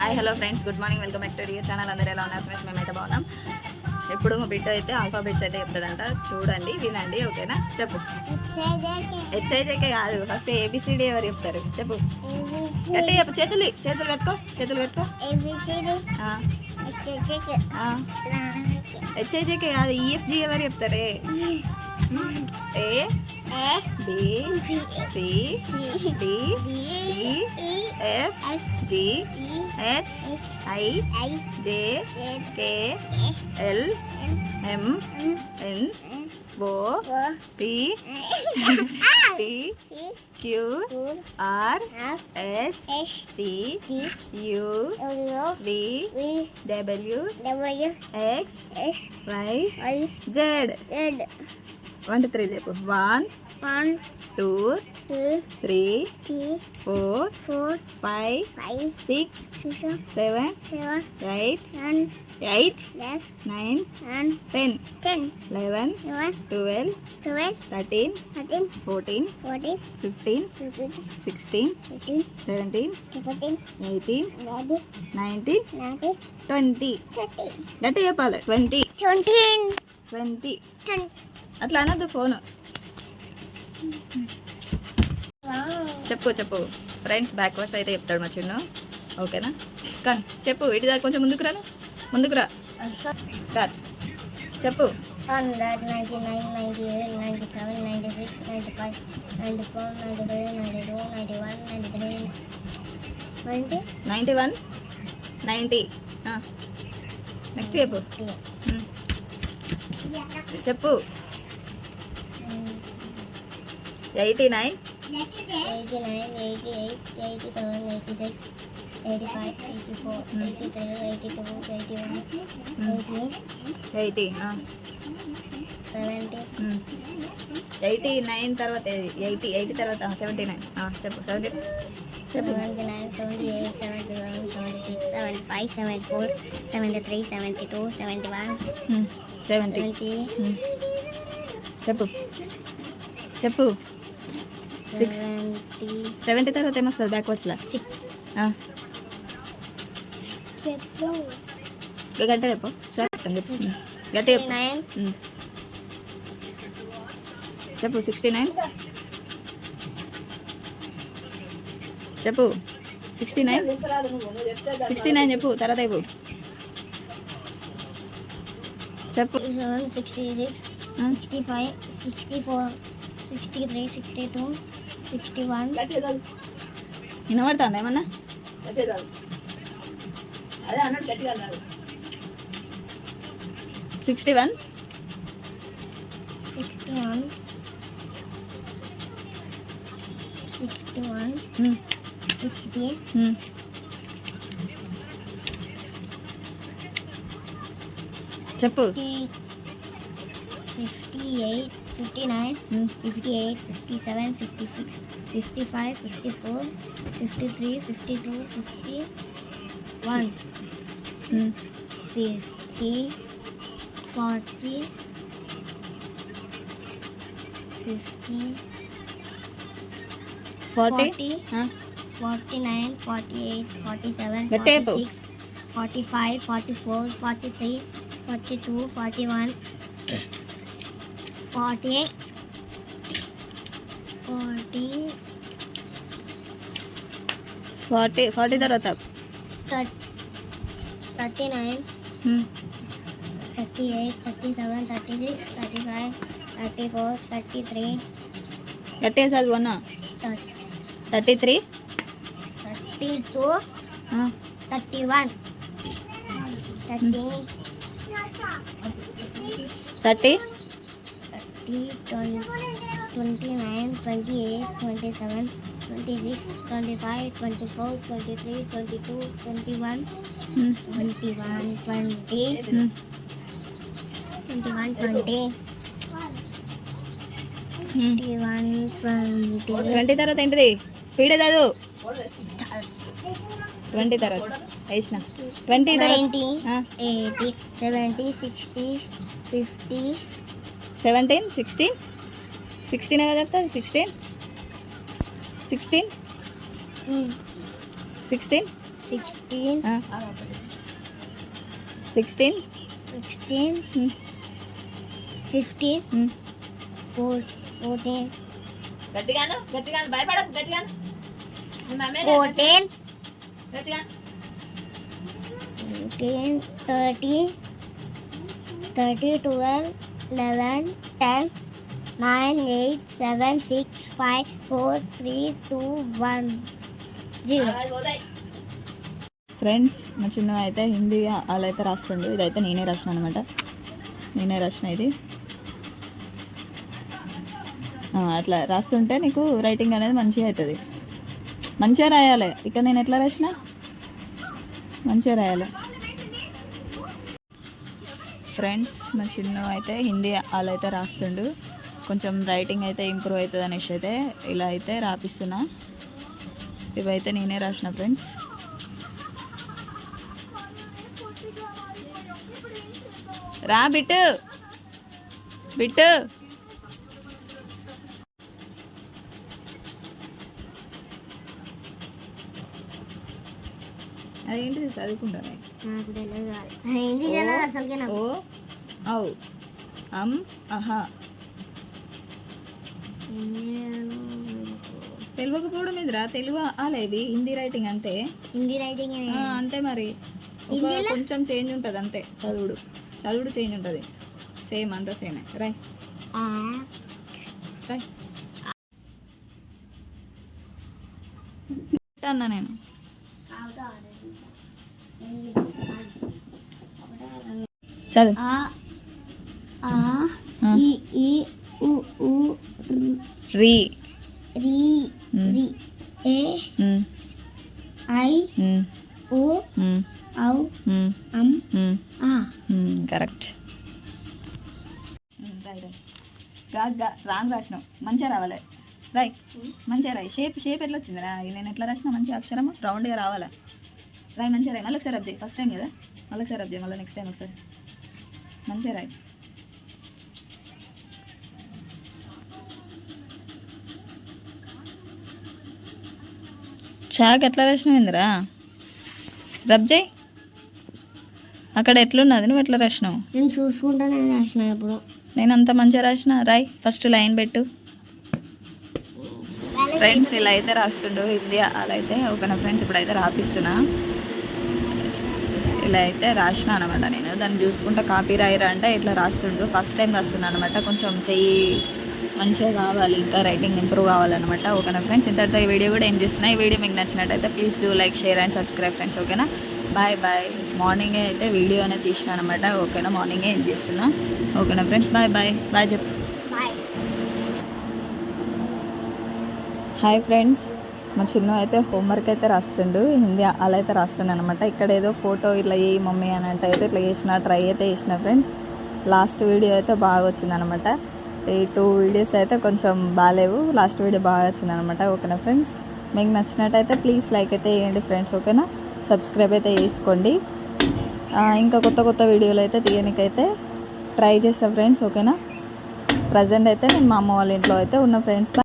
Hi hello friends good morning welcome back to dear channel అందరూ ఎలా ఉన్నారు? Friends మేమైతే బాగున్నాం. ఇప్పుడు మా బిడ్డ అయితే ఆల్ఫాబెట్స్ అయితే చెప్తుందంట చూడండి వినండి ఓకేనా? చెప్పు. హెచ్ఐజేకే కాదు ఫస్ట్ ఏబిసిడి ఎవరు చెప్తారు? చెప్పు. గట్టి చెప్పు చేతులు చేతులు కట్టుకో చేతులు కట్టుకో. హెచ్ఐజేకే కాదు ఈఎఫ్జి ఎవరు చెప్తారే? A? B C D E F G H I J K L M N O P P Q R S T U V W X Y Z one two three చెప్పు one One, two three four four, five five, six seven eight eight nine nine, ten ten, eleven twelve twelve, thirteen thirteen, fourteen fourteen, fifteen fifteen, sixteen sixteen, seventeen seventeen, eighteen nineteen nineteen, twenty thirty, గట్టి చెప్పాలి twenty twenty, twenty. అట్లా అనద్దు phone. చెప్పు చెప్పు. Friends backwards అయితే చెప్తాడు మా చిన్న. ఓకేనా? కాను చెప్పు ఇటు దాకా కొంచెం ముందుకు రాను. ముందుకు రా. స్టార్ట్ చెప్పు. Next ah. చెప్పు. చెప్పు eighty nine Eighty-nine, eighty-eight, eighty-seven, eighty-six, eighty-five, eighty-four, eighty-three, eighty-two, eighty-one, eighty, eighty seventy, eighty nine తర్వాత ఎయిటీ ఎయిటీ తర్వాత సెవెంటీ నైన్ చెప్పు సెవెంటీ చెప్పు seventy-nine, seventy-eight, seventy-seven, seventy-six, seventy-five, seventy-four, seventy-three, seventy-two, seventy-one, seventy seventy, చెప్పు చెప్పు Six. seventy, seventy తర్వాత ఏమొస్తుంది బ్యాక్వర్డ్స్లో six. గంట చెప్పు చెప్తాను చెప్పు గట్టి చెప్పు Nine, ఉమ్. చెప్పు సిక్స్టీ నైన్ చెప్పు సిక్స్టీ నైన్ సిక్స్టీ నైన్ చెప్పు తర్వాత చెప్పు. చెప్పు. వినబడుతుందా ఏమన్నా? Sixty one sixty one sixty-one, sixty-one, sixty, చెప్పు fifty, fifty-eight, fifty-nine, um. fifty-eight, fifty-seven, fifty-six, fifty-five, fifty-four, fifty-three, fifty-two, fifty-one, um. fifty, forty, fifty, forty forty, ఆ? 49, 48, 47, గట్టి చెప్పు. 46, 45, 44, 43, 42, 41, 48, 40, ఫార్టీ ఫార్టీ తర్వాత 39, ఉమ్. 38, 37, 36, 35, 34, 33, గట్టి వేసాది one 30, thirty three? 32, 31, 30, thirty 30, 20, 29, 28, 27, 26, 25, 24, 23, 22, 21, 21, 20, 21, 20, 21, 20, twenty తర్వాత ఏంటిది? Speed చదువు twenty తర్వాత. వేసిన. Twenty 90, 80, 70, 60, 50, seventeen sixteen. సిక్స్టీన్ ఎవరు చెప్తారు? Sixteen. Sixteen. Sixteen. Sixteen. Sixteen. Sixteen. Fifteen. Four fourteen. గట్టిగాను గట్టిగాను భయపడకు గట్టిగాను. ఫోర్టీన్ గట్టిగా. Fifteen thirty thirty twelve eleven ten nine eight seven six five four three two one zero friends మా చిన్న అయితే హిందీ అలా అయితే రాస్తుండు. ఇదైతే నేనే రాసిన అనమాట. నేనే రాసిన ఇది. అట్లా రాస్తుంటే నీకు రైటింగ్ అనేది మంచిగా అవుతుంది. మంచిగా రాయాలి. ఇక నేను ఎట్లా రాసిన? మంచిగా రాయాలి. ఫ్రెండ్స్ మా చిన్న అయితే హిందీ వాళ్ళు అయితే రాస్తుండు. కొంచెం రైటింగ్ అయితే ఇంప్రూవ్ అవుతుంది అనేసి అయితే ఇలా అయితే రాపిస్తున్నా. ఇవైతే నేనే రాసిన ఫ్రెండ్స్ రా బిట్టు. బిట్టు. అదేంటిది చదువుకుంటానే. ఓ. ఔ. అమ్ అహా. తెలియకపోవడం ఇదిరా తెలుగు ఆలేవి హిందీ రైటింగ్ అంతే. హిందీ రైటింగ్ అంతే మరి? కొంచెం చేంజ్ ఉంటుంది అంతే. చదువుడు. చదువుడు చేంజ్ ఉంటుంది. సేమ్ అంతా సేమే. రై. రై. అన్నా నేను. చదువు. రీ. రి. ఏ ఐ ఓ ఔ అం ఆ. కరెక్ట్. రాగ్ రాంగ్ రాసినావు. మంచిగా రావాలి. రాయ్ మంచిగా రాయ్. షేప్ షేప్ ఎట్లా వచ్చింది రా నేను ఎట్లా రాసిన మంచిగా అక్షరము రౌండ్గా రావాలా? రాయ్ మంచిగా రాయ్. మళ్ళీ ఒకసారి అబ్జెక్ట్ ఫస్ట్ టైం కదా? మళ్ళీ ఒకసారి అబ్జెక్ట్ మళ్ళీ నెక్స్ట్ టైం ఒకసారి. మంచిగా రాయ్. చాక్ ఎట్లా రాసినావు ఇందిరా? రబ్ చేయి. అక్కడ ఎట్లున్నది? నువ్వు ఎట్లా రాసినావు? నేను చూసుకుంటానే రాసిన ఇప్పుడు. నేను అంత మంచిగా రాసిన? రాయ్. ఫస్ట్ లైన్ పెట్టు. ఫ్రెండ్స్ ఇలా అయితే రాస్తుండు హిందీ అలా అయితే ఒక నా ఫ్రెండ్స్ ఇప్పుడు అయితే రాపిస్తున్నా. ఇలా అయితే రాసిన అనమాట నేను. దాన్ని చూసుకుంటా కాపీ రాయరా అంటే ఇట్లా రాస్తుండు. ఫస్ట్ టైం రాస్తున్నా అనమాట. కొంచెం చెయ్యి మంచిగా కావాలి ఇంకా రైటింగ్ ఇంప్రూవ్ కావాలన్నమాట. ఓకేనా ఫ్రెండ్స్ ఇంతటితో ఈ వీడియో కూడా ఏం చేస్తున్నా. ఈ వీడియో మీకు నచ్చినట్టయితే please do like share and subscribe friends ఓకేనా? బాయ్ బాయ్ మార్నింగే అయితే వీడియో అనేది తీసిన అనమాట. ఓకేనా? మార్నింగే ఏం చేస్తున్నా. ఓకేనా ఫ్రెండ్స్ బాయ్ బాయ్ బాయ్ చెప్పు. బాయ్ హాయ్ ఫ్రెండ్స్ మా చిన్న అయితే హోంవర్క్ అయితే రాస్తుండు హిందీ అలా అయితే రాస్తుండు అనమాట ఇక్కడ ఏదో ఫోటో ఇట్లా ఏ మమ్మీ అని అంటే అయితే ఇట్లా చేసిన ట్రై అయితే చేసిన ఫ్రెండ్స్ లాస్ట్ వీడియో అయితే బాగా వచ్చిందనమాట ఈ టూ వీడియోస్ అయితే కొంచెం బాగాలేవు లాస్ట్ వీడియో బాగా వచ్చిందనమాట ఓకేనా ఫ్రెండ్స్ మీకు నచ్చినట్టయితే ప్లీజ్ లైక్ అయితే వేయండి ఫ్రెండ్స్ ఓకేనా? సబ్స్క్రైబ్ అయితే చేసుకోండి. ఇంకా కొత్త కొత్త వీడియోలు అయితే తీయనికైతే ట్రై చేస్తాను ఫ్రెండ్స్ ఓకేనా? ప్రజెంట్ అయితే నేను మా అమ్మ వాళ్ళ ఇంట్లో అయితే ఉన్న ఫ్రెండ్స్